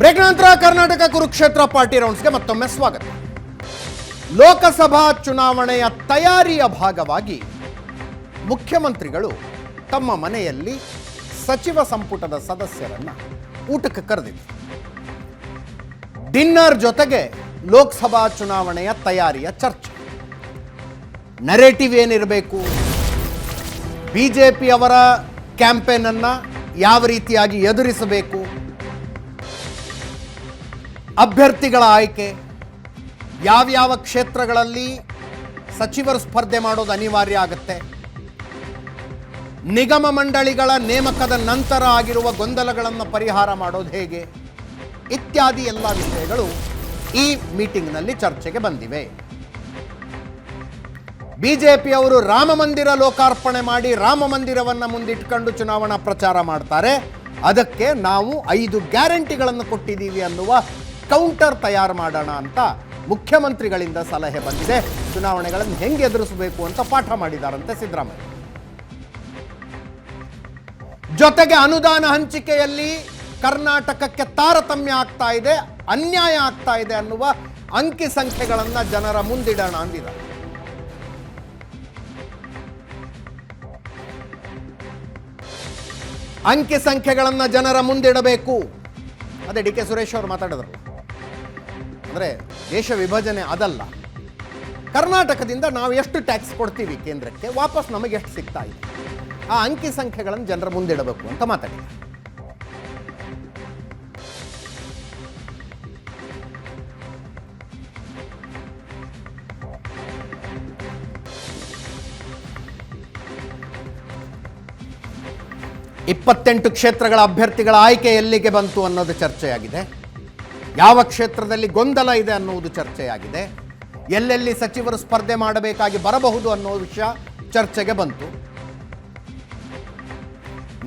Break ನಂತರ Karnataka Kurukshetra party ರೌಂಡ್ಸ್ಗೆ ಮತ್ತೊಮ್ಮೆ ಸ್ವಾಗತ. ಲೋಕಸಭಾ ಚುನಾವಣೆಯ ತಯಾರಿಯ ಭಾಗವಾಗಿ ಮುಖ್ಯಮಂತ್ರಿಗಳು ತಮ್ಮ ಮನೆಯಲ್ಲಿ ಸಚಿವ ಸಂಪುಟದ ಸದಸ್ಯರನ್ನ ಊಟಕ್ಕೆ ಕರೆದಿದ್ದರು. ಡಿನ್ನರ್ ಜೊತೆಗೆ ಲೋಕಸಭಾ ಚುನಾವಣೆಯ ತಯಾರಿಯ ಚರ್ಚೆ. ನರೇಟಿವ್ ಏನಿರಬೇಕು? ಬಿಜೆಪಿ ಅವರ ಕ್ಯಾಂಪೇನ್ ಅನ್ನ ಯಾವ ರೀತಿಯಾಗಿ ಎದುರಿಸಬೇಕು? ಅಭ್ಯರ್ಥಿಗಳ ಆಯ್ಕೆ. ಯಾವ್ಯಾವ ಕ್ಷೇತ್ರಗಳಲ್ಲಿ ಸಚಿವರು ಸ್ಪರ್ಧೆ ಮಾಡೋದು ಅನಿವಾರ್ಯ ಆಗುತ್ತೆ. ನಿಗಮ ಮಂಡಳಿಗಳ ನೇಮಕದ ನಂತರ ಆಗಿರುವ ಗೊಂದಲಗಳನ್ನು ಪರಿಹಾರ ಮಾಡೋದು ಹೇಗೆ? ಇತ್ಯಾದಿ ಎಲ್ಲ ವಿಷಯಗಳು ಈ ಮೀಟಿಂಗ್ನಲ್ಲಿ ಚರ್ಚೆಗೆ ಬಂದಿವೆ. ಬಿಜೆಪಿಯವರು ರಾಮ ಮಂದಿರ ಲೋಕಾರ್ಪಣೆ ಮಾಡಿ ರಾಮ ಮಂದಿರವನ್ನು ಮುಂದಿಟ್ಕೊಂಡು ಚುನಾವಣಾ ಪ್ರಚಾರ ಮಾಡ್ತಾರೆ. ಅದಕ್ಕೆ ನಾವು ಐದು ಗ್ಯಾರಂಟಿಗಳನ್ನು ಕೊಟ್ಟಿದ್ದೀವಿ ಅನ್ನುವ ಕೌಂಟರ್ ತಯಾರು ಮಾಡೋಣ ಅಂತ ಮುಖ್ಯಮಂತ್ರಿಗಳಿಂದ ಸಲಹೆ ಬಂದಿದೆ. ಚುನಾವಣೆಗಳನ್ನು ಹೆಂಗೆ ಎದುರಿಸಬೇಕು ಅಂತ ಪಾಠ ಮಾಡಿದಾರಂತೆ ಸಿದ್ದರಾಮಯ್ಯ. ಜೊತೆಗೆ ಅನುದಾನ ಹಂಚಿಕೆಯಲ್ಲಿ ಕರ್ನಾಟಕಕ್ಕೆ ತಾರತಮ್ಯ ಆಗ್ತಾ ಇದೆ, ಅನ್ಯಾಯ ಆಗ್ತಾ ಇದೆ ಅನ್ನುವ ಅಂಕಿ ಸಂಖ್ಯೆಗಳನ್ನು ಜನರ ಮುಂದಿಡೋಣ ಅಂದಿದ್ದಾರೆ. ಅಂಕಿ ಸಂಖ್ಯೆಗಳನ್ನು ಜನರ ಮುಂದಿಡಬೇಕು. ಅದೇ ಡಿ ಕೆ ಸುರೇಶ್ ಅವರು ಮಾತಾಡಿದ್ರಲ್ಲ ಅಂದರೆ ದೇಶ ವಿಭಜನೆ ಅದಲ್ಲ. ಕರ್ನಾಟಕದಿಂದ ನಾವು ಎಷ್ಟು ಟ್ಯಾಕ್ಸ್ ಕೊಡ್ತೀವಿ ಕೇಂದ್ರಕ್ಕೆ, ವಾಪಸ್ ನಮಗೆ ಎಷ್ಟು ಸಿಗ್ತಾ ಇದೆ? ಆ ಅಂಕಿ ಸಂಖ್ಯೆಗಳನ್ನು ಜನರ ಮುಂದಿಡಬೇಕು ಅಂತ ಮಾತಾಡಿ ಇಪ್ಪತ್ತೆಂಟು ಕ್ಷೇತ್ರಗಳ ಅಭ್ಯರ್ಥಿಗಳ ಆಯ್ಕೆ ಎಲ್ಲಿಗೆ ಬಂತು ಅನ್ನೋದು ಚರ್ಚೆಯಾಗಿದೆ. ಯಾವ ಕ್ಷೇತ್ರದಲ್ಲಿ ಗೊಂದಲ ಇದೆ ಅನ್ನುವುದು ಚರ್ಚೆಯಾಗಿದೆ. ಎಲ್ಲೆಲ್ಲಿ ಸಚಿವರು ಸ್ಪರ್ಧೆ ಮಾಡಬೇಕಾಗಿ ಬರಬಹುದು ಅನ್ನೋ ವಿಷಯ ಚರ್ಚೆಗೆ ಬಂತು.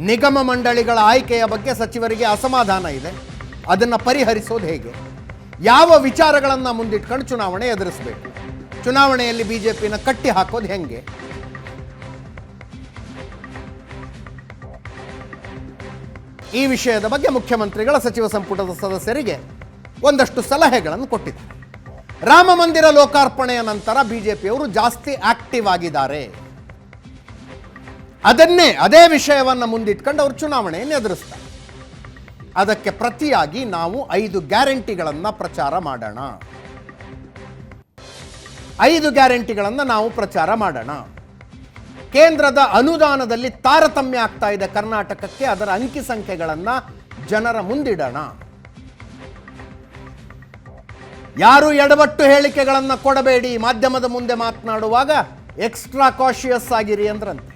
ನಿಗಮ ಮಂಡಳಿಗಳ ಆಯ್ಕೆಯ ಬಗ್ಗೆ ಸಚಿವರಿಗೆ ಅಸಮಾಧಾನ ಇದೆ. ಅದನ್ನು ಪರಿಹರಿಸೋದು ಹೇಗೆ? ಯಾವ ವಿಚಾರಗಳನ್ನು ಮುಂದಿಟ್ಕೊಂಡು ಚುನಾವಣೆ ಎದುರಿಸಬೇಕು? ಚುನಾವಣೆಯಲ್ಲಿ ಬಿಜೆಪಿನ ಕಟ್ಟಿ ಹಾಕೋದು ಹೆಂಗೆ? ಈ ವಿಷಯದ ಬಗ್ಗೆ ಮುಖ್ಯಮಂತ್ರಿಗಳ ಸಚಿವ ಸಂಪುಟದ ಸದಸ್ಯರಿಗೆ ಒಂದಷ್ಟು ಸಲಹೆಗಳನ್ನು ಕೊಟ್ಟಿದ್ದಾರೆ ರಾಮ ಮಂದಿರ ಲೋಕಾರ್ಪಣೆಯ ನಂತರ ಬಿ ಜೆ ಪಿಯವರು ಜಾಸ್ತಿ ಆಕ್ಟಿವ್ ಆಗಿದ್ದಾರೆ. ಅದನ್ನೇ, ಅದೇ ವಿಷಯವನ್ನು ಮುಂದಿಟ್ಕೊಂಡು ಅವರು ಚುನಾವಣೆಯನ್ನು ಎದುರಿಸ್ತಾರೆ. ಅದಕ್ಕೆ ಪ್ರತಿಯಾಗಿ ನಾವು ಐದು ಗ್ಯಾರಂಟಿಗಳನ್ನು ಪ್ರಚಾರ ಮಾಡೋಣ. ಐದು ಗ್ಯಾರಂಟಿಗಳನ್ನು ನಾವು ಪ್ರಚಾರ ಮಾಡೋಣ. ಕೇಂದ್ರದ ಅನುದಾನದಲ್ಲಿ ತಾರತಮ್ಯ ಆಗ್ತಾ ಇದೆ ಕರ್ನಾಟಕಕ್ಕೆ, ಅದರ ಅಂಕಿ ಸಂಖ್ಯೆಗಳನ್ನು ಜನರ ಮುಂದಿಡೋಣ. ಯಾರು ಎಡವಟ್ಟು ಹೇಳಿಕೆಗಳನ್ನು ಕೊಡಬೇಡಿ ಮಾಧ್ಯಮದ ಮುಂದೆ ಮಾತನಾಡುವಾಗ ಎಕ್ಸ್ಟ್ರಾ ಕಾಶಿಯಸ್ ಆಗಿರಿ ಅಂದ್ರಂತೆ.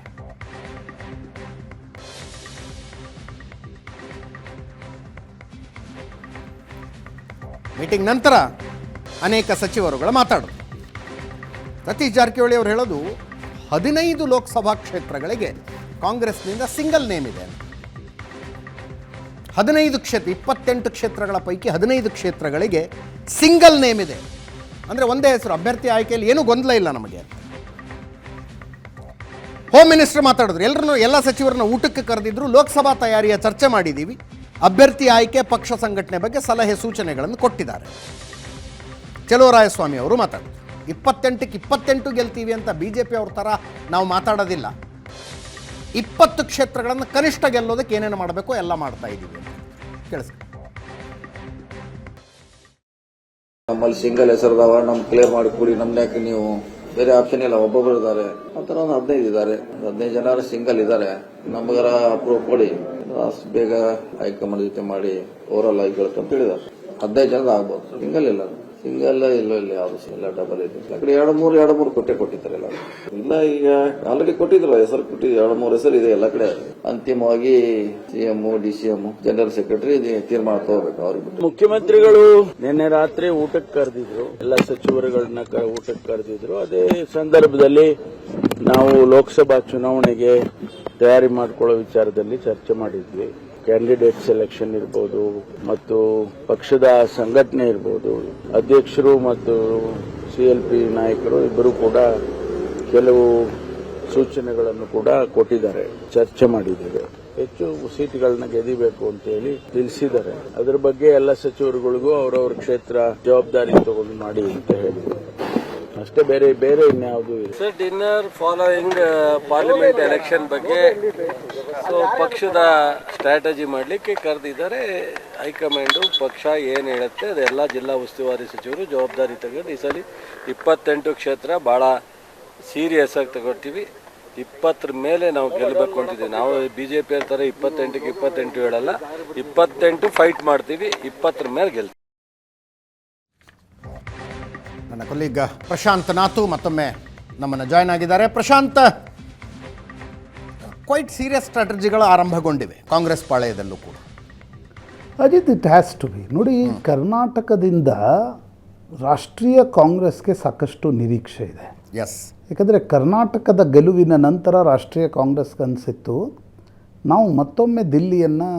ಮೀಟಿಂಗ್ ನಂತರ ಅನೇಕ ಸಚಿವರುಗಳು ಮಾತಾಡೋದು. ಸತೀಶ್ ಜಾರಕಿಹೊಳಿ ಅವರು ಹೇಳೋದು, ಹದಿನೈದು ಲೋಕಸಭಾ ಕ್ಷೇತ್ರಗಳಿಗೆ ಕಾಂಗ್ರೆಸ್ನಿಂದ ಸಿಂಗಲ್ ನೇಮ್ ಇದೆ ಹದಿನೈದು ಕ್ಷೇತ್ರ, ಇಪ್ಪತ್ತೆಂಟು ಕ್ಷೇತ್ರಗಳ ಪೈಕಿ ಹದಿನೈದು ಕ್ಷೇತ್ರಗಳಿಗೆ ಸಿಂಗಲ್ ನೇಮ್ ಇದೆ. ಅಂದರೆ ಒಂದೇ ಹೆಸರು, ಅಭ್ಯರ್ಥಿ ಆಯ್ಕೆಯಲ್ಲಿ ಏನೂ ಗೊಂದಲ ಇಲ್ಲ ನಮಗೆ. ಹೋಮ್ ಮಿನಿಸ್ಟರ್ ಮಾತಾಡಿದ್ರು ಎಲ್ಲರನ್ನು ಎಲ್ಲ ಸಚಿವರನ್ನ ಊಟಕ್ಕೆ ಕರೆದಿದ್ರು, ಲೋಕಸಭಾ ತಯಾರಿಯ ಚರ್ಚೆ ಮಾಡಿದ್ದೀವಿ ಅಭ್ಯರ್ಥಿ ಆಯ್ಕೆ, ಪಕ್ಷ ಸಂಘಟನೆ ಬಗ್ಗೆ ಸಲಹೆ, ಸೂಚನೆಗಳನ್ನು ಕೊಟ್ಟಿದ್ದಾರೆ. ಚಲುವರಾಯಸ್ವಾಮಿ ಅವರು ಮಾತಾಡಿದ್ರು. ಇಪ್ಪತ್ತೆಂಟಕ್ಕೆ ಇಪ್ಪತ್ತೆಂಟು ಗೆಲ್ತೀವಿ ಅಂತ ಬಿ ಜೆ ಪಿ ಅವ್ರ ಥರ ನಾವು ಮಾತಾಡೋದಿಲ್ಲ. ಇಪ್ಪತ್ತು ಕ್ಷೇತ್ರಗಳನ್ನು ಕನಿಷ್ಠ ಗೆಲ್ಲೋದಕ್ಕೆ ಏನೇನು ಮಾಡಬೇಕು ಎಲ್ಲ ಮಾಡ್ತಾ ಇದ್ದೀವಿ. ಕೇಳಿಸ್ ನಮ್ಮಲ್ಲಿ ಸಿಂಗಲ್ ಹೆಸರದವ ನಮ್ ಕ್ಲಿಯರ್ ಮಾಡಿ ಕೂಡಿ ಯಾಕೆ ನೀವು ಬೇರೆ ಆಪ್ಷನ್ ಇಲ್ಲ, ಒಬ್ಬೊಬ್ರು ಇದ್ದಾರೆ. ಆತರ ಒಂದು ಹದಿನೈದು ಇದ್ದಾರೆ ಹದಿನೈದು ಜನ ಸಿಂಗಲ್ ಇದ್ದಾರೆ. ನಮಗರ ಅಪ್ರೂವ್ ಕೊಡಿ. ಬೇಗ ಹೈಕಮಾಂಡ್ ಜೊತೆ ಮಾಡಿ ಓವರಾಲ್ ಆಗಿ ಅಂತ ಹೇಳಿದಾರೆ ಹದಿನೈದು ಜನದ ಆಗ್ಬೋದು ಸಿಂಗಲ್ ಇಲ್ಲ. ಸಿಂಗಲ್ ಇಲ್ಲ ಇಲ್ಲ ಯಾವ್ದು ಎಲ್ಲ ಡಬಲ್ ಇದೆ. ಆ ಕಡೆ ಎರಡು ಮೂರು ಎರಡು ಮೂರು ಕೊಟ್ಟೆ ಕೊಟ್ಟಿದ್ದಾರೆ ಎಲ್ಲ. ಇಲ್ಲ, ಈಗ ಆಲ್ರೆಡಿ ಕೊಟ್ಟಿದ್ರು, ಹೆಸರು ಕೊಟ್ಟಿದ್ರು, ಎರಡು ಮೂರು ಹೆಸರು ಇದೆ ಎಲ್ಲ ಕಡೆ. ಅಂತಿಮವಾಗಿ CM D C M general secretary ತೀರ್ಮಾನ ತಗೋಬೇಕು ಅವ್ರಿಗೆ. ಮುಖ್ಯಮಂತ್ರಿಗಳು ನಿನ್ನೆ ರಾತ್ರಿ ಊಟಕ್ಕೆ ಕರೆದಿದ್ರು. ಎಲ್ಲ ಸಚಿವರುಗಳನ್ನ ಊಟಕ್ಕೆ ಕರೆದಿದ್ರು. ಅದೇ ಸಂದರ್ಭದಲ್ಲಿ ನಾವು ಲೋಕಸಭಾ ಚುನಾವಣೆಗೆ ತಯಾರಿ ಮಾಡಿಕೊಳ್ಳೋ ವಿಚಾರದಲ್ಲಿ ಚರ್ಚೆ ಮಾಡಿದ್ವಿ. ಕ್ಯಾಂಡಿಡೇಟ್ ಸೆಲೆಕ್ಷನ್ ಇರ್ಬೋದು ಮತ್ತು ಪಕ್ಷದ ಸಂಘಟನೆ ಇರ್ಬೋದು, ಅಧ್ಯಕ್ಷರು ಮತ್ತು ಸಿಎಲ್ಪಿ ನಾಯಕರು ಇಬ್ಬರು ಕೂಡ ಕೆಲವು ಸೂಚನೆಗಳನ್ನು ಕೂಡ ಕೊಟ್ಟಿದ್ದಾರೆ, ಚರ್ಚೆ ಮಾಡಿದ್ದೇವೆ ಹೆಚ್ಚು ಸೀಟ್ಗಳನ್ನ ಗೆದಿಬೇಕು ಅಂತ ಹೇಳಿ ತಿಳಿಸಿದ್ದಾರೆ. ಅದರ ಬಗ್ಗೆ ಎಲ್ಲ ಸಚಿವರುಗಳಿಗೂ ಅವರವ್ರ ಕ್ಷೇತ್ರ ಜವಾಬ್ದಾರಿ ತಗೊಂಡು ಮಾಡಿ ಅಂತ ಹೇಳಿದ್ರು ಅಷ್ಟೇ ಬೇರೆ ಬೇರೆ ಇನ್ಯಾವುದು ಇಲ್ಲ. Sir dinner following parliament election ಬಗ್ಗೆ ಸೊ ಪಕ್ಷದ ಸ್ಟ್ರಾಟಜಿ ಮಾಡಲಿಕ್ಕೆ ಕರೆದಿದ್ದಾರೆ ಹೈಕಮಾಂಡು, ಪಕ್ಷ ಏನು ಹೇಳುತ್ತೆ, ಅದೆಲ್ಲ ಜಿಲ್ಲಾ ಉಸ್ತುವಾರಿ ಸಚಿವರು ಜವಾಬ್ದಾರಿ ತೆಗೆದು ಈ ಸಲ ಇಪ್ಪತ್ತೆಂಟು ಕ್ಷೇತ್ರ ಭಾಳ ಸೀರಿಯಸ್ ಆಗಿ ತಗೊಳ್ತೀವಿ. ಇಪ್ಪತ್ತರ ಮೇಲೆ ನಾವು ಗೆಲ್ಲಬೇಕು ಅಂತಿದ್ದೀವಿ. ನಾವು ಬಿ ಜೆ ಪಿ ಥರ ಇಪ್ಪತ್ತೆಂಟಕ್ಕೆ ಇಪ್ಪತ್ತೆಂಟು ಹೇಳಲ್ಲ, ಇಪ್ಪತ್ತೆಂಟು ಫೈಟ್ ಮಾಡ್ತೀವಿ, ಇಪ್ಪತ್ತರ ಮೇಲೆ ಗೆಲ್ತೀವಿ. ನನ್ನ ಕೊಲೀಗ್ ಪ್ರಶಾಂತ್ ನಾತು ಮತ್ತೊಮ್ಮೆ ನಮ್ಮನ್ನು ಜಾಯ್ನ್ ಆಗಿದ್ದಾರೆ. ಪ್ರಶಾಂತ್! ಕ್ವೈಟ್ ಸೀರಿಯಸ್ ಸ್ಟ್ರಾಟಜಿಗಳು ಆರಂಭಗೊಂಡಿವೆ ಕಾಂಗ್ರೆಸ್ ಪಾಳೆಯದಲ್ಲೂ ಕೂಡ. Ajit it has to be ನೋಡಿ ಕರ್ನಾಟಕದಿಂದ ರಾಷ್ಟ್ರೀಯ ಕಾಂಗ್ರೆಸ್ಗೆ ಸಾಕಷ್ಟು ನಿರೀಕ್ಷೆ ಇದೆ. ಎಸ್ ಏಕೆಂದರೆ ಕರ್ನಾಟಕದ ಗೆಲುವಿನ ನಂತರ ರಾಷ್ಟ್ರೀಯ ಕಾಂಗ್ರೆಸ್ಗೆ ಅನಿಸಿತ್ತು ನಾವು ಮತ್ತೊಮ್ಮೆ ದಿಲ್ಲಿಯನ್ನು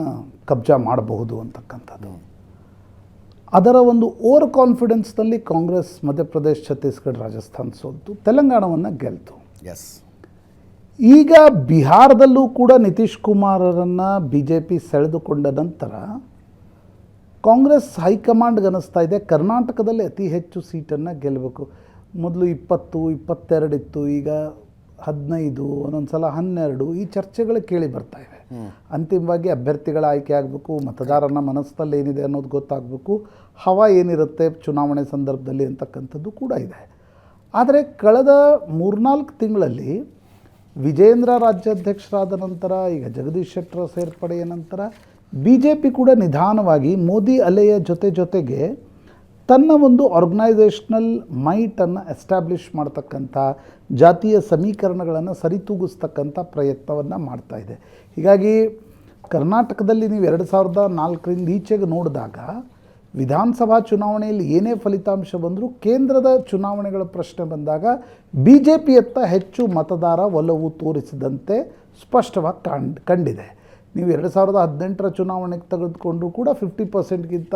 ಕಬ್ಜಾ ಮಾಡಬಹುದು ಅಂತಕ್ಕಂಥದ್ದು. ಅದರ ಒಂದು ಓವರ್ ಕಾನ್ಫಿಡೆನ್ಸ್ನಲ್ಲಿ ಕಾಂಗ್ರೆಸ್ ಮಧ್ಯಪ್ರದೇಶ್ ಛತ್ತೀಸ್ಗಢ ರಾಜಸ್ಥಾನ್ ಸೋತು ತೆಲಂಗಾಣವನ್ನು ಗೆಲ್ತು. ಎಸ್ ಈಗ ಬಿಹಾರದಲ್ಲೂ ಕೂಡ ನಿತೀಶ್ ಕುಮಾರರನ್ನು ಬಿ ಜೆ ಪಿ ಸೆಳೆದುಕೊಂಡ ನಂತರ ಕಾಂಗ್ರೆಸ್ ಹೈಕಮಾಂಡ್ಗೆ ಅನ್ನಿಸ್ತಾ ಇದೆ. ಕರ್ನಾಟಕದಲ್ಲಿ ಅತಿ ಹೆಚ್ಚು ಸೀಟನ್ನು ಗೆಲ್ಲಬೇಕು ಮೊದಲು ಇಪ್ಪತ್ತು ಇಪ್ಪತ್ತೆರಡು ಇತ್ತು ಈಗ ಹದಿನೈದು ಒಂದೊಂದು ಸಲ ಹನ್ನೆರಡು ಈ ಚರ್ಚೆಗಳು ಕೇಳಿ ಬರ್ತಾ ಇವೆ. ಅಂತಿಮವಾಗಿ ಅಭ್ಯರ್ಥಿಗಳ ಆಯ್ಕೆ ಆಗಬೇಕು ಮತದಾರನ ಮನಸ್ಸಲ್ಲಿ ಏನಿದೆ ಅನ್ನೋದು ಗೊತ್ತಾಗಬೇಕು ಹವಾ ಏನಿರುತ್ತೆ ಚುನಾವಣೆ ಸಂದರ್ಭದಲ್ಲಿ ಅಂತಕ್ಕಂಥದ್ದು ಕೂಡ ಇದೆ. ಆದರೆ ಕಳೆದ ಮೂರ್ನಾಲ್ಕು ತಿಂಗಳಲ್ಲಿ ವಿಜೇಂದ್ರ ರಾಜ್ಯಾಧ್ಯಕ್ಷರಾದ ನಂತರ, ಈಗ ಜಗದೀಶ್ ಶೆಟ್ಟರ ಸೇರ್ಪಡೆಯ ನಂತರ ಬಿ ಜೆ ಪಿ ಕೂಡ ನಿಧಾನವಾಗಿ ಮೋದಿ ಅಲೆಯ ಜೊತೆ ಜೊತೆಗೆ ತನ್ನ ಒಂದು ಆರ್ಗನೈಸೇಷನಲ್ ಮೈಟನ್ನು ಎಸ್ಟಾಬ್ಲಿಷ್ ಮಾಡ್ತಕ್ಕಂಥ ಜಾತಿಯ ಸಮೀಕರಣಗಳನ್ನು ಸರಿತೂಗಿಸ್ತಕ್ಕಂಥ ಪ್ರಯತ್ನವನ್ನು ಇದೆ. ಹೀಗಾಗಿ ಕರ್ನಾಟಕದಲ್ಲಿ ನೀವು ಎರಡು ಸಾವಿರದ ನಾಲ್ಕರಿಂದ ಈಚೆಗೆ ನೋಡಿದಾಗ ವಿಧಾನಸಭಾ ಚುನಾವಣೆಯಲ್ಲಿ ಏನೇ ಫಲಿತಾಂಶ ಬಂದರೂ ಕೇಂದ್ರದ ಚುನಾವಣೆಗಳ ಪ್ರಶ್ನೆ ಬಂದಾಗ ಬಿ ಜೆ ಪಿಯತ್ತ ಹೆಚ್ಚು ಮತದಾರ ಒಲವು ತೋರಿಸಿದಂತೆ ಸ್ಪಷ್ಟವಾಗಿ ಕಂಡು ಕಂಡಿದೆ. ನೀವು ಎರಡು ಸಾವಿರದ ಹದಿನೆಂಟರ ಚುನಾವಣೆಗೆ ತೆಗೆದುಕೊಂಡರೂ ಕೂಡ ಫಿಫ್ಟಿ ಪರ್ಸೆಂಟ್ಗಿಂತ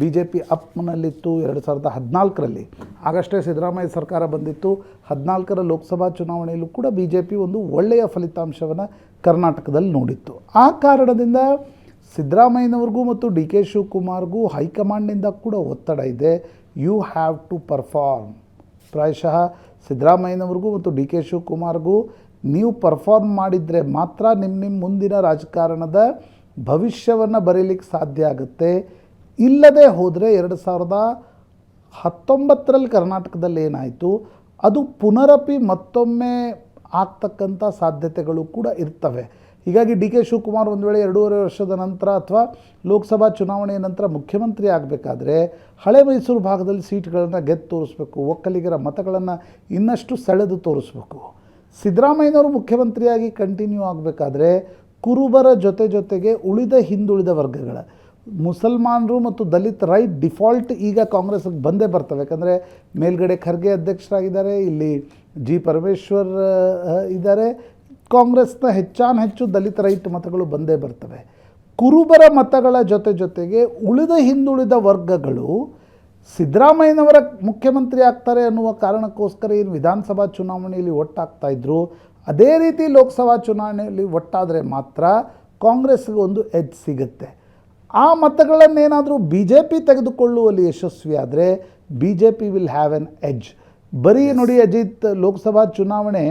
ಬಿ ಜೆ ಪಿ ಅಪ್ನಲ್ಲಿತ್ತು ಎರಡು ಸಾವಿರದ ಹದಿನಾಲ್ಕರಲ್ಲಿ. ಆಗಷ್ಟೇ ಸಿದ್ದರಾಮಯ್ಯ ಸರ್ಕಾರ ಬಂದಿತ್ತು. ಹದಿನಾಲ್ಕರ ಲೋಕಸಭಾ ಚುನಾವಣೆಯಲ್ಲೂ ಕೂಡ ಬಿ ಜೆ ಪಿ ಒಂದು ಒಳ್ಳೆಯ ಫಲಿತಾಂಶವನ್ನು ಕರ್ನಾಟಕದಲ್ಲಿ ನೋಡಿತ್ತು. ಆ ಕಾರಣದಿಂದ ಸಿದ್ದರಾಮಯ್ಯನವ್ರಿಗೂ ಮತ್ತು ಡಿ ಕೆ ಶಿವಕುಮಾರ್ಗೂ ಹೈಕಮಾಂಡ್ನಿಂದ ಕೂಡ ಒತ್ತಡ ಇದೆ. ಯು ಹ್ಯಾವ್ ಟು ಪರ್ಫಾರ್ಮ್ ಪ್ರಾಯಶಃ ಸಿದ್ದರಾಮಯ್ಯನವ್ರಿಗೂ ಮತ್ತು ಡಿ ಕೆ ಶಿವಕುಮಾರ್ಗೂ ನೀವು ಪರ್ಫಾರ್ಮ್ ಮಾಡಿದರೆ ಮಾತ್ರ ನಿಮ್ಮ ನಿಮ್ಮ ಮುಂದಿನ ರಾಜಕಾರಣದ ಭವಿಷ್ಯವನ್ನು ಬರೀಲಿಕ್ಕೆ ಸಾಧ್ಯ ಆಗುತ್ತೆ. ಇಲ್ಲದೆ ಹೋದರೆ ಎರಡು ಸಾವಿರದ ಹತ್ತೊಂಬತ್ತರಲ್ಲಿ ಕರ್ನಾಟಕದಲ್ಲಿ ಏನಾಯಿತು? ಅದು ಪುನರಪಿ ಮತ್ತೊಮ್ಮೆ ಆಗ್ತಕ್ಕಂಥ ಸಾಧ್ಯತೆಗಳು ಕೂಡ ಇರ್ತವೆ. ಹೀಗಾಗಿ ಡಿ ಕೆ ಶಿವಕುಮಾರ್ ಒಂದು ವೇಳೆ ಎರಡೂವರೆ ವರ್ಷದ ನಂತರ ಅಥವಾ ಲೋಕಸಭಾ ಚುನಾವಣೆಯ ನಂತರ ಮುಖ್ಯಮಂತ್ರಿ ಆಗಬೇಕಾದ್ರೆ ಹಳೆ ಮೈಸೂರು ಭಾಗದಲ್ಲಿ ಸೀಟ್ಗಳನ್ನು ಗೆದ್ದು ತೋರಿಸ್ಬೇಕು, ಒಕ್ಕಲಿಗರ ಮತಗಳನ್ನು ಇನ್ನಷ್ಟು ಸೆಳೆದು ತೋರಿಸ್ಬೇಕು. ಸಿದ್ದರಾಮಯ್ಯನವರು ಮುಖ್ಯಮಂತ್ರಿಯಾಗಿ ಕಂಟಿನ್ಯೂ ಆಗಬೇಕಾದ್ರೆ ಕುರುಬರ ಜೊತೆ ಜೊತೆಗೆ ಉಳಿದ ಹಿಂದುಳಿದ ವರ್ಗಗಳ, ಮುಸಲ್ಮಾನರು ಮತ್ತು ದಲಿತ ರೈಟ್ ಡಿಫಾಲ್ಟ್ ಈಗ ಕಾಂಗ್ರೆಸ್ಗೆ ಬಂದೇ ಬರ್ತವೆ. ಯಾಕಂದರೆ ಮೇಲ್ಗಡೆ ಖರ್ಗೆ ಅಧ್ಯಕ್ಷರಾಗಿದ್ದಾರೆ, ಇಲ್ಲಿ ಜಿ ಪರಮೇಶ್ವರ್ ಇದ್ದಾರೆ. ಕಾಂಗ್ರೆಸ್ನ ಹೆಚ್ಚಾನ ಹೆಚ್ಚು ದಲಿತ ರೈಟ್ ಮತಗಳು ಬಂದೇ ಬರ್ತವೆ. ಕುರುಬರ ಮತಗಳ ಜೊತೆ ಜೊತೆಗೆ ಉಳಿದ ಹಿಂದುಳಿದ ವರ್ಗಗಳು ಸಿದ್ದರಾಮಯ್ಯನವರ ಮುಖ್ಯಮಂತ್ರಿ ಆಗ್ತಾರೆ ಅನ್ನುವ ಕಾರಣಕ್ಕೋಸ್ಕರ ಏನು ವಿಧಾನಸಭಾ ಚುನಾವಣೆಯಲ್ಲಿ ಒಟ್ಟಾಗ್ತಾ ಇದ್ರು ಅದೇ ರೀತಿ ಲೋಕಸಭಾ ಚುನಾವಣೆಯಲ್ಲಿ ಒಟ್ಟಾದರೆ ಮಾತ್ರ ಕಾಂಗ್ರೆಸ್ಗೆ ಒಂದು ಎಜ್ ಸಿಗುತ್ತೆ. ಆ ಮತಗಳನ್ನೇನಾದರೂ ಬಿ ಜೆ ಪಿ ತೆಗೆದುಕೊಳ್ಳುವಲ್ಲಿ ಯಶಸ್ವಿಯಾದರೆ B J P will have an edge ಬರೀ ನೋಡಿ ಅಜಿತ್ ಲೋಕಸಭಾ ಚುನಾವಣೆ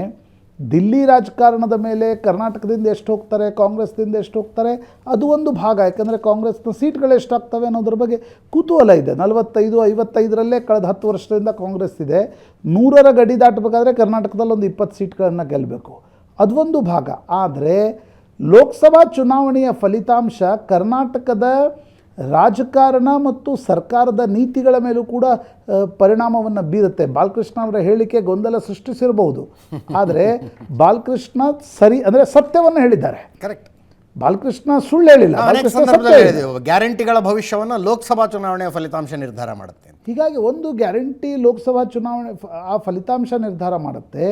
ದಿಲ್ಲಿ ರಾಜಕಾರಣದ ಮೇಲೆ ಕರ್ನಾಟಕದಿಂದ ಎಷ್ಟು ಹೋಗ್ತಾರೆ, ಕಾಂಗ್ರೆಸ್ದಿಂದ ಎಷ್ಟು ಹೋಗ್ತಾರೆ, ಅದು ಒಂದು ಭಾಗ. ಯಾಕಂದರೆ ಕಾಂಗ್ರೆಸ್ನ ಸೀಟ್ಗಳು ಎಷ್ಟಾಗ್ತವೆ ಅನ್ನೋದ್ರ ಬಗ್ಗೆ ಕುತೂಹಲ ಇದೆ. ನಲವತ್ತೈದು, ಐವತ್ತೈದರಲ್ಲೇ ಕಳೆದ ಹತ್ತು ವರ್ಷದಿಂದ ಕಾಂಗ್ರೆಸ್ ಇದೆ. ನೂರರ ಗಡಿ ದಾಟಬೇಕಾದ್ರೆ ಕರ್ನಾಟಕದಲ್ಲಿ ಒಂದು ಇಪ್ಪತ್ತು ಸೀಟ್ಗಳನ್ನು ಗೆಲ್ಲಬೇಕು ಅದೊಂದು ಭಾಗ. ಆದರೆ ಲೋಕಸಭಾ ಚುನಾವಣೆಯ ಫಲಿತಾಂಶ ಕರ್ನಾಟಕದ ರಾಜಕಾರಣ ಮತ್ತು ಸರ್ಕಾರದ ನೀತಿಗಳ ಮೇಲೂ ಕೂಡ ಪರಿಣಾಮವನ್ನು ಬೀರುತ್ತೆ. ಬಾಲಕೃಷ್ಣ ಅವರ ಹೇಳಿಕೆ ಗೊಂದಲ ಸೃಷ್ಟಿಸಿರಬಹುದು. ಆದರೆ ಬಾಲಕೃಷ್ಣ ಸರಿ ಅಂದರೆ ಸತ್ಯವನ್ನು ಹೇಳಿದ್ದಾರೆ. ಕರೆಕ್ಟ್ ಬಾಲಕೃಷ್ಣ ಸುಳ್ಳು ಹೇಳಿಲ್ಲ. ಗ್ಯಾರಂಟಿಗಳ ಭವಿಷ್ಯವನ್ನು ಲೋಕಸಭಾ ಚುನಾವಣೆಯ ಫಲಿತಾಂಶ ನಿರ್ಧಾರ ಮಾಡುತ್ತೆ ಹೀಗಾಗಿ ಒಂದು ಗ್ಯಾರಂಟಿ ಲೋಕಸಭಾ ಚುನಾವಣೆ ಆ ಫಲಿತಾಂಶ ನಿರ್ಧಾರ ಮಾಡುತ್ತೆ.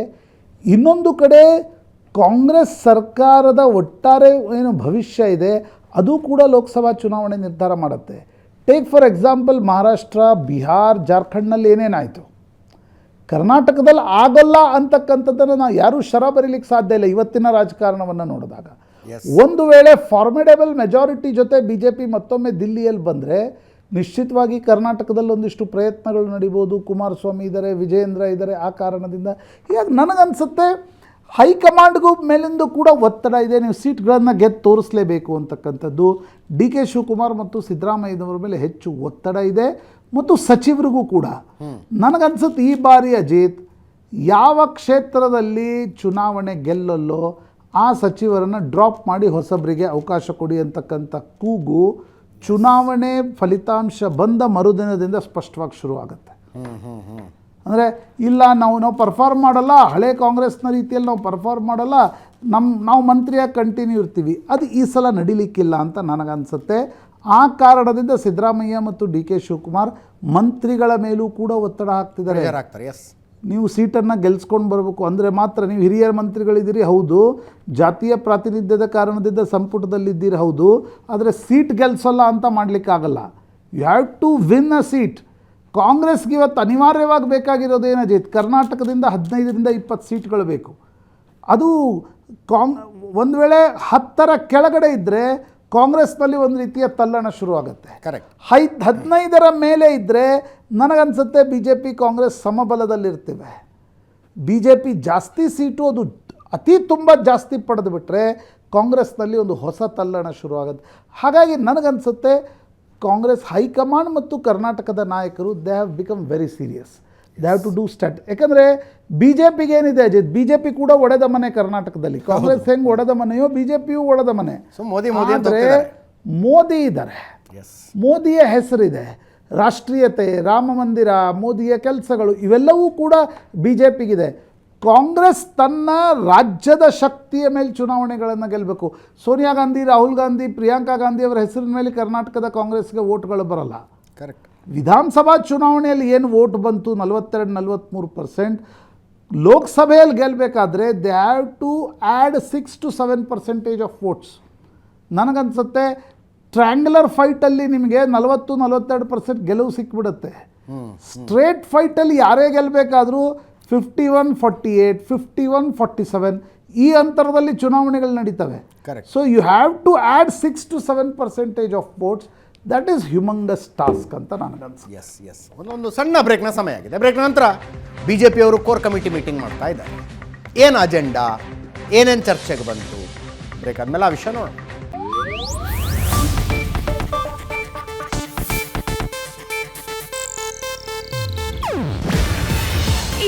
ಇನ್ನೊಂದು ಕಡೆ ಕಾಂಗ್ರೆಸ್ ಸರ್ಕಾರದ ಒಟ್ಟಾರೆ ಏನು ಭವಿಷ್ಯ ಇದೆ ಅದು ಕೂಡ ಲೋಕಸಭಾ ಚುನಾವಣೆ ನಿರ್ಧಾರ ಮಾಡುತ್ತೆ. Take for example Maharashtra Bihar ಜಾರ್ಖಂಡ್ನಲ್ಲಿ ಏನೇನಾಯಿತು? ಕರ್ನಾಟಕದಲ್ಲಿ ಆಗಲ್ಲ ಅಂತಕ್ಕಂಥದ್ದನ್ನು ನಾವು ಯಾರೂ ಶರ ಬರೀಲಿಕ್ಕೆ ಸಾಧ್ಯ ಇಲ್ಲ ಇವತ್ತಿನ ರಾಜಕಾರಣವನ್ನು ನೋಡಿದಾಗ. ಒಂದು ವೇಳೆ ಫಾರ್ಮಿಡೇಬಲ್ ಮೆಜಾರಿಟಿ ಜೊತೆ ಬಿ ಜೆ ಪಿ ಮತ್ತೊಮ್ಮೆ ದಿಲ್ಲಿಯಲ್ಲಿ ಬಂದರೆ ನಿಶ್ಚಿತವಾಗಿ ಕರ್ನಾಟಕದಲ್ಲಿ ಒಂದಿಷ್ಟು ಪ್ರಯತ್ನಗಳು ನಡಿಬೋದು. ಕುಮಾರಸ್ವಾಮಿ ಇದ್ದಾರೆ ವಿಜಯೇಂದ್ರ ಇದ್ದಾರೆ ಆ ಕಾರಣದಿಂದ. ಹೀಗಾಗಿ ನನಗನ್ಸುತ್ತೆ ಹೈಕಮಾಂಡ್ಗೂ ಮೇಲಿಂದ ಕೂಡ ಒತ್ತಡ ಇದೆ. ನೀವು ಸೀಟ್ಗಳನ್ನು ಗೆದ್ದು ತೋರಿಸಲೇಬೇಕು ಅಂತಕ್ಕಂಥದ್ದು ಡಿ ಕೆ ಶಿವಕುಮಾರ್ ಮತ್ತು ಸಿದ್ದರಾಮಯ್ಯನವರ ಮೇಲೆ ಹೆಚ್ಚು ಒತ್ತಡ ಇದೆ. ಮತ್ತು ಸಚಿವರಿಗೂ ಕೂಡ. ನನಗನ್ಸುತ್ತೆ ಈ ಬಾರಿ ಅಜಿತ್ ಯಾವ ಕ್ಷೇತ್ರದಲ್ಲಿ ಚುನಾವಣೆ ಗೆಲ್ಲಲ್ಲೋ ಆ ಸಚಿವರನ್ನು ಡ್ರಾಪ್ ಮಾಡಿ ಹೊಸಬರಿಗೆ ಅವಕಾಶ ಕೊಡಿ ಅಂತಕ್ಕಂಥ ಕೂಗು ಚುನಾವಣೆ ಫಲಿತಾಂಶ ಬಂದ ಮರುದಿನದಿಂದ ಸ್ಪಷ್ಟವಾಗಿ ಶುರುವಾಗುತ್ತೆ. ಅಂದರೆ ಇಲ್ಲ ನಾವು ನಾವು ಪರ್ಫಾರ್ಮ್ ಮಾಡಲ್ಲ ಹಳೆ ಕಾಂಗ್ರೆಸ್ನ ರೀತಿಯಲ್ಲಿ ನಾವು ಪರ್ಫಾರ್ಮ್ ಮಾಡಲ್ಲ ನಮ್ಮ ನಾವು ಮಂತ್ರಿಯಾಗಿ ಕಂಟಿನ್ಯೂ ಇರ್ತೀವಿ. ಅದು ಈ ಸಲ ನಡಿಲಿಕ್ಕಿಲ್ಲ ಅಂತ ನನಗನ್ಸುತ್ತೆ. ಆ ಕಾರಣದಿಂದ ಸಿದ್ದರಾಮಯ್ಯ ಮತ್ತು ಡಿ ಕೆ ಶಿವಕುಮಾರ್ ಮಂತ್ರಿಗಳ ಮೇಲೂ ಕೂಡ ಒತ್ತಡ ಹಾಕ್ತಿದ್ದಾರೆ. ಎಸ್ ನೀವು ಸೀಟನ್ನು ಗೆಲ್ಸ್ಕೊಂಡು ಬರಬೇಕು ಅಂದರೆ ಮಾತ್ರ ನೀವು ಹಿರಿಯ ಮಂತ್ರಿಗಳಿದ್ದೀರಿ ಹೌದು. ಜಾತಿಯ ಪ್ರಾತಿನಿಧ್ಯದ ಕಾರಣದಿಂದ ಸಂಪುಟದಲ್ಲಿದ್ದೀರಿ ಹೌದು. ಆದರೆ ಸೀಟ್ ಗೆಲ್ಸಲ್ಲ ಅಂತ ಮಾಡಲಿಕ್ಕಾಗಲ್ಲ. You have to win a seat. ಕಾಂಗ್ರೆಸ್ಗೆ ಇವತ್ತು ಅನಿವಾರ್ಯವಾಗಿ ಬೇಕಾಗಿರೋದು ಏನಾಜಿತ್ ಕರ್ನಾಟಕದಿಂದ ಹದಿನೈದರಿಂದ ಇಪ್ಪತ್ತು ಸೀಟ್ಗಳು ಬೇಕು. ಅದು ಕಾಂಗ್ ಒಂದು ವೇಳೆ ಹತ್ತರ ಕೆಳಗಡೆ ಇದ್ದರೆ ಕಾಂಗ್ರೆಸ್ನಲ್ಲಿ ಒಂದು ರೀತಿಯ ತಲ್ಲಣ ಶುರುವಾಗುತ್ತೆ. ಕರೆಕ್ಟ್ ಹೈ ಹದಿನೈದರ ಮೇಲೆ ಇದ್ದರೆ ನನಗನ್ಸುತ್ತೆ ಬಿ ಜೆ ಪಿ ಕಾಂಗ್ರೆಸ್ ಸಮಬಲದಲ್ಲಿರ್ತೇವೆ. ಬಿ ಜೆ ಪಿ ಜಾಸ್ತಿ ಸೀಟು ಅದು ಅತಿ ತುಂಬ ಜಾಸ್ತಿ ಪಡೆದುಬಿಟ್ರೆ ಕಾಂಗ್ರೆಸ್ನಲ್ಲಿ ಒಂದು ಹೊಸ ತಲ್ಲಣ ಶುರುವಾಗುತ್ತೆ. ಹಾಗಾಗಿ ನನಗನ್ಸುತ್ತೆ ಕಾಂಗ್ರೆಸ್ ಹೈಕಮಾಂಡ್ ಮತ್ತು ಕರ್ನಾಟಕದ ನಾಯಕರು they have become very serious they have to do stud ಯಾಕಂದರೆ ಬಿ ಜೆ ಪಿಗೆ ಏನಿದೆ ಅಜಿತ್? ಬಿ ಜೆ ಪಿ ಕೂಡ ಒಡೆದ ಮನೆ ಕರ್ನಾಟಕದಲ್ಲಿ. ಕಾಂಗ್ರೆಸ್ ಹೆಂಗೆ ಒಡೆದ ಮನೆಯೋ ಬಿ ಜೆ ಪಿಯು ಒಡೆದ ಮನೆ. ಸೊ ಮೋದಿ ಆದರೆ ಮೋದಿ ಇದ್ದಾರೆ ಎಸ್ ಮೋದಿಯ ಹೆಸರಿದೆ. ರಾಷ್ಟ್ರೀಯತೆ ರಾಮ ಮಂದಿರ ಮೋದಿಯ ಕೆಲಸಗಳು ಇವೆಲ್ಲವೂ ಕೂಡ ಬಿ ಜೆ ಪಿಗಿದೆ ಕಾಂಗ್ರೆಸ್ ತನ್ನ ರಾಜ್ಯದ ಶಕ್ತಿಯ ಮೇಲೆ ಚುನಾವಣೆಗಳನ್ನು ಗೆಲ್ಲಬೇಕು ಸೋನಿಯಾ ಗಾಂಧಿ ರಾಹುಲ್ ಗಾಂಧಿ ಪ್ರಿಯಾಂಕಾ ಗಾಂಧಿ ಅವರ ಹೆಸರಿನ ಮೇಲೆ ಕರ್ನಾಟಕದ ಕಾಂಗ್ರೆಸ್ಗೆ ವೋಟ್ಗಳು ಬರಲ್ಲ. ಕರೆಕ್ಟ್ ವಿಧಾನಸಭಾ ಚುನಾವಣೆಯಲ್ಲಿ ಏನು ವೋಟ್ ಬಂತು? ನಲವತ್ತೆರಡು ನಲವತ್ತ್ಮೂರು ಪರ್ಸೆಂಟ್. ಲೋಕಸಭೆಯಲ್ಲಿ ಗೆಲ್ಲಬೇಕಾದ್ರೆ they have to add six to seven percentage of votes ನನಗನ್ಸುತ್ತೆ ಟ್ರ್ಯಾಂಗ್ಯುಲರ್ ಫೈಟಲ್ಲಿ ನಿಮಗೆ ನಲವತ್ತು ನಲವತ್ತೆರಡು ಪರ್ಸೆಂಟ್ ಗೆಲುವು ಸಿಕ್ಬಿಡುತ್ತೆ. ಸ್ಟ್ರೇಟ್ ಫೈಟಲ್ಲಿ ಯಾರೇ ಗೆಲ್ಲಬೇಕಾದ್ರೂ fifty one forty eight fifty one forty seven ಈ ಅಂತರದಲ್ಲಿ ಚುನಾವಣೆಗಳು ನಡೀತವೆ. Correct so you have to add six to seven percentage of votes that is humongous task ಅಂತ ನನಗನ್ಸುತ್ತೆ ಎಸ್ ಎಸ್ ಒಂದೊಂದು ಸಣ್ಣ ಬ್ರೇಕ್ನ ಸಮಯ ಆಗಿದೆ. ಬ್ರೇಕ್ ನಂತರ ಬಿ ಜೆ ಪಿಯವರು ಕೋರ್ ಕಮಿಟಿ ಮೀಟಿಂಗ್ ಮಾಡ್ತಾ ಇದ್ದಾರೆ. ಏನು ಅಜೆಂಡಾ ಏನೇನು ಚರ್ಚೆಗೆ ಬಂತು? ಬ್ರೇಕ್ ಆದಮೇಲೆ ಆ ವಿಷಯ ನೋಡೋಣ.